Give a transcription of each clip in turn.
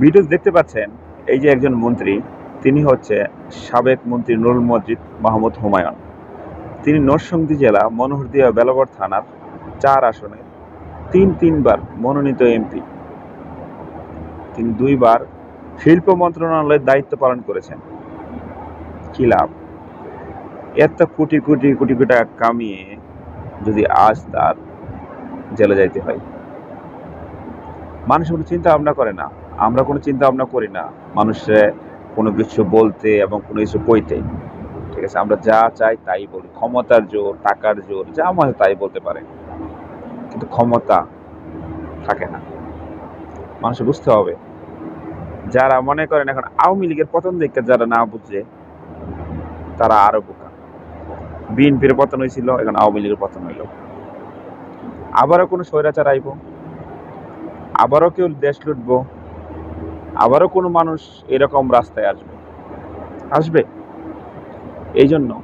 Video দেখতে পাচ্ছেন, এই যে একজন মন্ত্রী, তিনি হচ্ছে সাবেক মন্ত্রী নুরুল মসজিদ মাহমুদ হুমায়ুন। তিনি নরসিংদী জেলা, মনোহরদিয়া, বেলাগড় থানার চার আসনে তিন তিনবার মনোনীত এমপি। তিনি দুইবার শিল্প মন্ত্রণালয়ের দায়িত্ব পালন করেছেন। কি লাভ? এত কোটি কোটি কোটি কোটি টাকা কামিয়ে যদি আজ তার জেলে যাইতে হয়। মানুষ চিন্তা ভাবনা করে না। আমরা কোনো চিন্তা ভাবনা করি না। মানুষে কোনো কিছু বলতে এবং কোনো কিছু কইতে। ঠিক আছে, আমরা যা চাই তাই বলি। ক্ষমতার জোর, টাকার জোর, যা মনে তাই বলতে পারে। কিন্তু ক্ষমতা থাকে না। মানুষ বুঝতে হবে। যারা মনে করেন এখন আওয়ামী লীগের পতন দেখে যারা না বুঝে, তারা আরও বোকা। বিএনপির পতন হয়েছিল, এখন আওয়ামী লীগের পতন হইল। আবারও কোনো স্বৈরাচার আইব? আবারও কেউ দেশ লুটবো? আবারও কোনো মানুষ এরকম রাস্তায় আসবে? আসবে? এই জন্য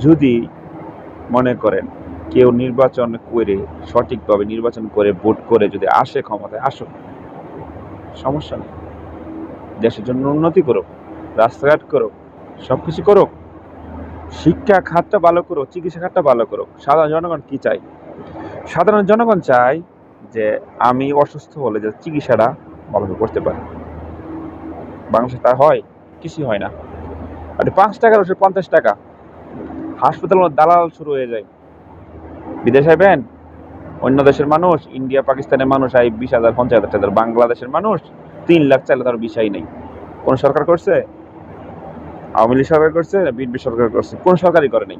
যদি মনে করেন কেউ নির্বাচন করে, সঠিকভাবে নির্বাচন করে, ভোট করে যদি আসে ক্ষমতায়, আসুক। সমস্যা নেই। দেশের জন্য উন্নতি করুক, রাস্তাঘাট করুক সব কিছু করুক, শিক্ষা খাতটা ভালো করুক, চিকিৎসা খাতটা ভালো করুক, সাধারণ জনগণ কি চাই সাধারণ জনগণ চায় যে আমি অসুস্থ হলে যে চিকিৎসাটা ভালোভাবে করতে পারে। বাংলাদেশে তা হয়, কিছুই হয় না। আর পাঁচ টাকার ওষুধ পঞ্চাশ টাকা। হাসপাতাল দালাল শুরু হয়ে যায়। বিদেশ আইবেন, অন্য দেশের মানুষ, ইন্ডিয়া, পাকিস্তানের মানুষ, আই বিশ হাজার, পঞ্চাশ হাজার টাকা বাংলাদেশের মানুষ, তিন লাখ চাইলে তার বিষয় নেই। কোন সরকার করছে? আওয়ামী লীগ সরকার করছে না বিএনপি সরকার করছে? কোন সরকারই করে নেই।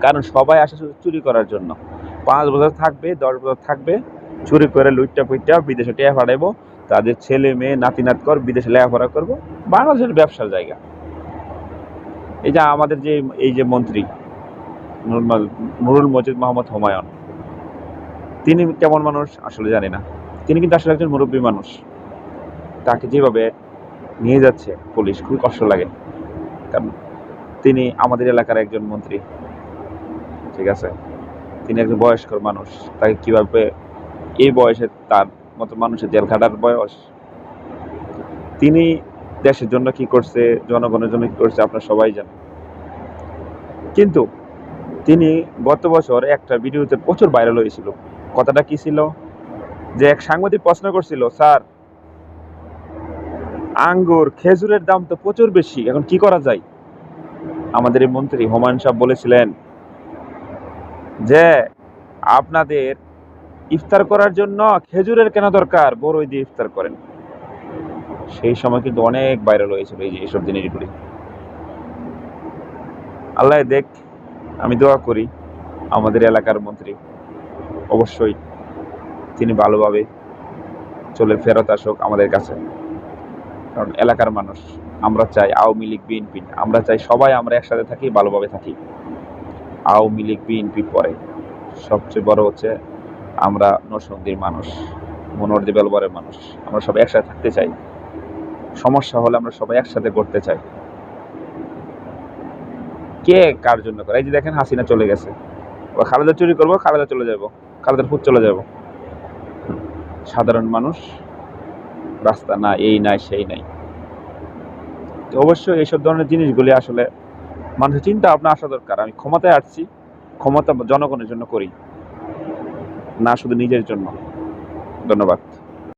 কারণ সবাই আসে শুধু চুরি করার জন্য। পাঁচ বছর থাকবে, দশ বছর থাকবে চুরি করে লুইটটা পুইটটা বিদেশে টেয়া ফাটাইবো তাদের ছেলে, মেয়ে, নাতি নাত কর বিদেশে লেখাপড়া করব। বাংলাদেশের ব্যবসার জায়গা। এই যে আমাদের যে, এই যে মন্ত্রী, নুরুল মজিদ মোহাম্মদ হুমায়ুন, তিনি কেমন মানুষ আসলে জানি না। তিনি কিন্তু আসলে একজন মুরব্বী মানুষ। তাকে যেভাবে নিয়ে যাচ্ছে পুলিশ, খুবই কষ্ট লাগে। কারণ তিনি আমাদের এলাকার একজন মন্ত্রী। ঠিক আছে? তিনি একজন বয়স্কর মানুষ। তাকে কীভাবে এই বয়সে তার মতো মানুষের জেল খাটার বয়স। তিনি দেশের জন্য কি করছে, জনগণের জন্য কি করছে, আপনারা সবাই জানেন। কিন্তু তিনি গত বছর একটা ভিডিওতে প্রচুর ভাইরাল হয়েছিল। কথাটা কি ছিল? যে এক সাংবাদিক প্রশ্ন করছিল, স্যার, আঙ্গুর, খেজুরের দাম তো প্রচুর বেশি, এখন কি করা যায়? আমাদের এই মন্ত্রী হুমায়ুন সাহেব বলেছিলেন যে, আপনাদের ইফতার করার জন্য খেজুরের কেন দরকার বড়ই দিয়ে ইফতার করেন। সেই সময় কিন্তু অনেক ভাইরাল হয়েছিল এই যে এইসব জিনিসগুলি আল্লাহ দেখ, আমি দোয়া করি আমাদের এলাকার মন্ত্রী, অবশ্যই তিনি ভালোভাবে চলে ফেরত আসুক আমাদের কাছে। কারণ এলাকার মানুষ, আমরা চাই আওয়ামী লীগ, বিএনপি, আমরা চাই সবাই আমরা একসাথে থাকি, ভালোভাবে থাকি। আওয়ামী লীগ, বিএনপি পরে সবচেয়ে বড় হচ্ছে আমরা নরসিংদীর মানুষ মনোহরদি বেলবরের মানুষ, আমরা সবাই একসাথে থাকতে চাই। সমস্যা হলে আমরা সবাই একসাথে করতে চাই। কে কার জন্য করে? এই যে দেখেন হাসিনা চলে গেছে। ও খালেদা চুরি করব, খালেদা চলে যাব। খালেদার ফুট চলে যাব। সাধারণ মানুষ, রাস্তা না এই নাই, সেই নাই। তো অবশ্যই এইসব ধরনের জিনিসগুলি আসলে মানুষের চিন্তা ভাবনা আসা দরকার। আমি ক্ষমতায় আসছি, ক্ষমতা জনগণের জন্য করি। না শুধু নিজের জন্য। ধন্যবাদ।